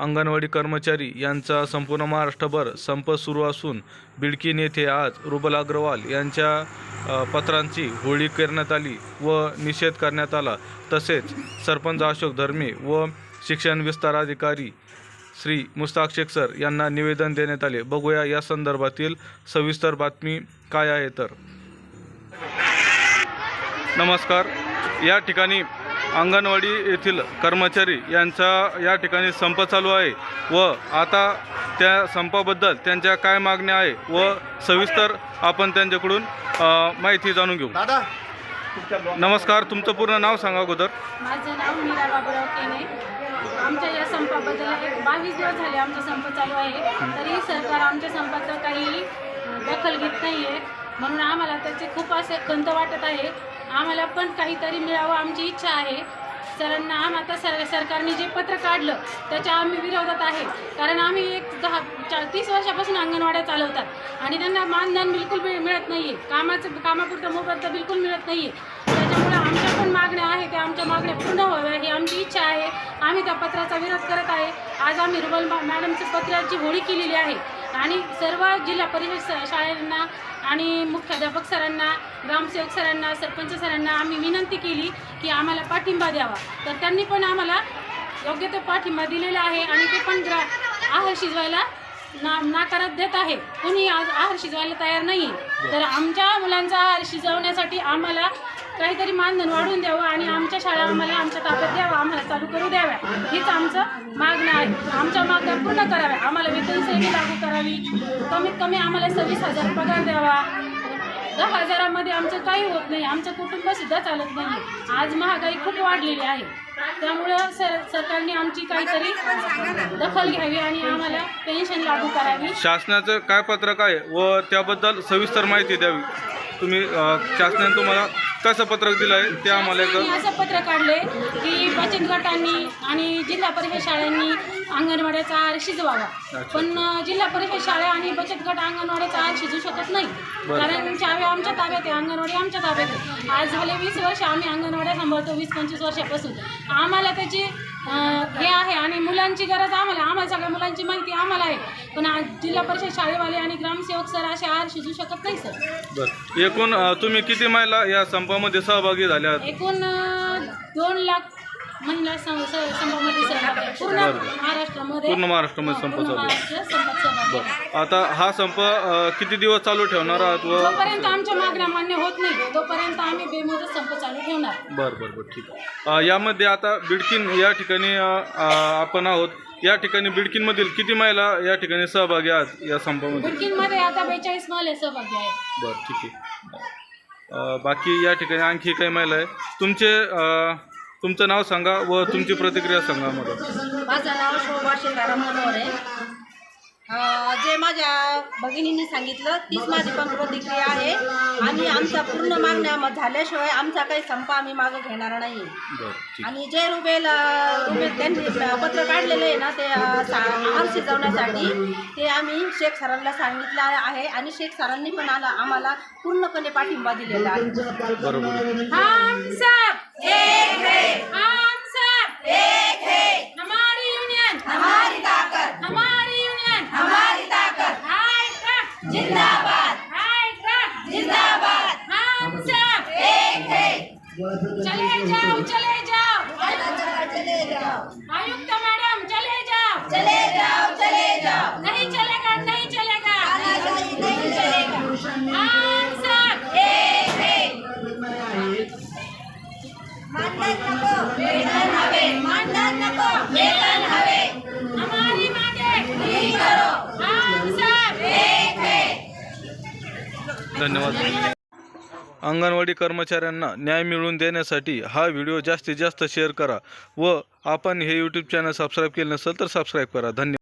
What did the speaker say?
अंगणवाडी कर्मचारी यांचा संपूर्ण महाराष्ट्रभर संप सुरू असून बिडकीन येथे आज रुबल अग्रवाल यांच्या पत्रांची होळी करण्यात आली व निषेध करण्यात आला. तसेच सरपंच अशोक धर्मे व शिक्षण विस्तार अधिकारी श्री मुस्ताक शेख सर यांना निवेदन देण्यात आले. बघूया या संदर्भातील सविस्तर बातमी काय आहे तर. नमस्कार. या ठिकाणी अंगणवाडी येथील कर्मचारी यांचा या ठिकाणी संप चालू आहे व आता त्या संपाबद्दल त्यांच्या काय मागण्या आहे व सविस्तर आपण त्यांच्याकडून माहिती जाणून घेऊ. दादा. नमस्कार तुमचं पूर्ण नाव सांगा अगोदर. माझं नाव मीरा बाबूराव केने. आमच्या या संपाबद्दल एक बावीस दिवस झाले आमचा संप चालू आहे. तरी सरकार आमच्या संपाचं काही दखल घेत नाही आहे म्हणून आम्हाला त्याचे खूप असे खंत वाटत आहे आम्हाला पण काहीतरी मिळावं आमची इच्छा आहे. सरांना आम आता सर सरकारने जे पत्र काढलं त्याच्या आम्ही विरोधात आहे. कारण आम्ही एक दहा चार तीस वर्षापासून अंगणवाड्या चालवतात. आणि त्यांना मानधन बिलकुल मिळत नाही आहे कामाचं कामापुरतं मोबदला बिलकुल मिळत नाही आहे त्याच्यामुळे आमच्या पण मागण्या आहे त्या आमच्या मागण्या पूर्ण व्हाव्या ही आमची इच्छा आहे. आम्ही त्या पत्राचा विरोध करत आहे. आज आम्ही रुबल मा- मॅडमच्या पत्राची होळी केलेली आहे. आणि सर्व जिल्हा परिषद शाळांना आणि मुख्याध्यापक सरांना ग्रामसेवक सरांना सरपंच सरांना आम्ही विनंती केली की आम्हाला पाठिंबा द्यावा. तर त्यांनी पण आम्हाला योग्य तो पाठिंबा दिलेला आहे आणि ते पण ग्रा आहार शिजवायला ना नाकारात देत आहे. कोणी आज आहार शिजवायला तयार नाही आहे तर आमच्या मुलांचा आहार शिजवण्यासाठी आम्हाला काहीतरी मानधन वाढवून द्यावं आणि आमच्या शाळा आम्हाला आमच्या ताब्यात द्यावं आम्हाला चालू करू द्याव्या. हीच आमचं मागणं आहे. आमच्या मागण्या पूर्ण कराव्या. आम्हाला वेतन लागू करावी. कमीत कमी आम्हाला सव्वीस हजार पगार द्यावा. दहा हजारामध्ये आमचं काही होत नाही. आमचं कुटुंब सुद्धा चालत नाही. आज महागाई खूप वाढलेली आहे. त्यामुळं सर सरकारने आमची काहीतरी दखल घ्यावी आणि आम्हाला पेन्शन लागू करावी. शासनाचं काय पत्रक आहे व त्याबद्दल सविस्तर माहिती द्यावी. तुम्ही शासनाने तुम्हाला कसं पत्रक दिलं आहे ते आम्हाला शासनाने एकदा असं पत्र काढले की बचत गटांनी आणि जिल्हा परिषद शाळांनी अंगणवाड्याचा आहार शिजवावा. पण अं, जिल्हा परिषद शाळा आणि बचत गट अंगणवाड्याचा आहार शिजू शकत नाही. बरं. कारण चावे आमच्या ताब्यात आहे अंगणवाडी आमच्या ताब्यात आहे. आज झाले वीस वर्ष आम्ही अंगणवाड्या सांभाळतो वीस पंचवीस वर्षापासून. आम्हाला त्याची हे आहे आणि मुलांची गरज आम्हाला आम्हाला सगळ्या मुलांची माहिती आम्हाला आहे. पण आज जिल्हा परिषद शाळेवाले आणि ग्रामसेवक सर असे आहार शिजू शकत नाही सर. बरं. एकूण अ, तुम्ही किती महिला या संपामध्ये सहभागी झाल्या आहात? एकूण अं, दोन लाख महिला सं- स- संपामध्ये सहभागी आहे. पूर्ण बरं. महाराष्ट्रामध्ये पूर्ण महाराष्ट्रामध्ये हो, संप पूर्ण चालू आहे. महाराष्ट्र संपात सहभागी आहे. बरं आता हा संप अ, किती दिवस चालू ठेवणार आहात व जोपर्यंत आमच्या मागण्या मान्य होत नाही तोपर्यंत आम्ही बेमुदत संप चालू ठेवणार बरं बरं बरं ठीक आहे अ, यामध्ये आता बिडकीन या ठिकाणी अ, अ, आपण आहोत या ठिकाणी बिडकीनमधील किती महिला या ठिकाणी सहभागी आहात या संपामध्ये बुडकीनमध्ये आता बेचाळीस महिला सहभागी आहेत बरं ठीक आहे अ, बाकी या ठिकाणी आणखी काही महिला आहे तुमचे अ, तुमचं नाव सांगा व तुमची प्रतिक्रिया सांगा मला. माझं नाव शोभा शेताराम मनोहर आहे. अं, जे माझ्या भगिनींनी सांगितलं तीच माझी पण प्रतिक्रिया आहे. आणि आमच्या पूर्ण मागण्या म- झाल्याशिवाय आमचा काही संप आम्ही मागं घेणार नाही. बरं ठीक. आणि जे रुबेल अं, रुबेल त्यांनी पत्र काढलेले आहे ना ते अं, सा- आहार शिजवण्यासाठी ते आम्ही शेख सरांना सांगितलं आहे. आणि शेख सरांनी पण आला आम्हाला पूर्णपणे पाठिंबा दिलेला आहे. बरोबर है हम सब एक है हमारी यूनियन हमारी ताकत हमारी यूनियन हमारी ताकत हाय तक जिंदाबाद. हाय जिंदाबाद. हम सब एक है चले जाओ चले जाओ आयुक्त मैडम चले जाओ चले जाओ चले जाओ नहीं चलेगा नहीं चलेगा नहीं चलेगा हम सब एक है मानधन नको. मानधन नको वेतन हवे हमारी मांगे पूरी करो हम सब एक है धन्यवाद. अंगणवाडी कर्मचाऱ्यांना न्याय मिळवून देण्यासाठी हा व्हिडिओ जास्तीत जास्त शेअर करा व आपण हे यूट्यूब चॅनल सबस्क्राईब केले नसेल तर सबस्क्राईब करा. धन्यवाद.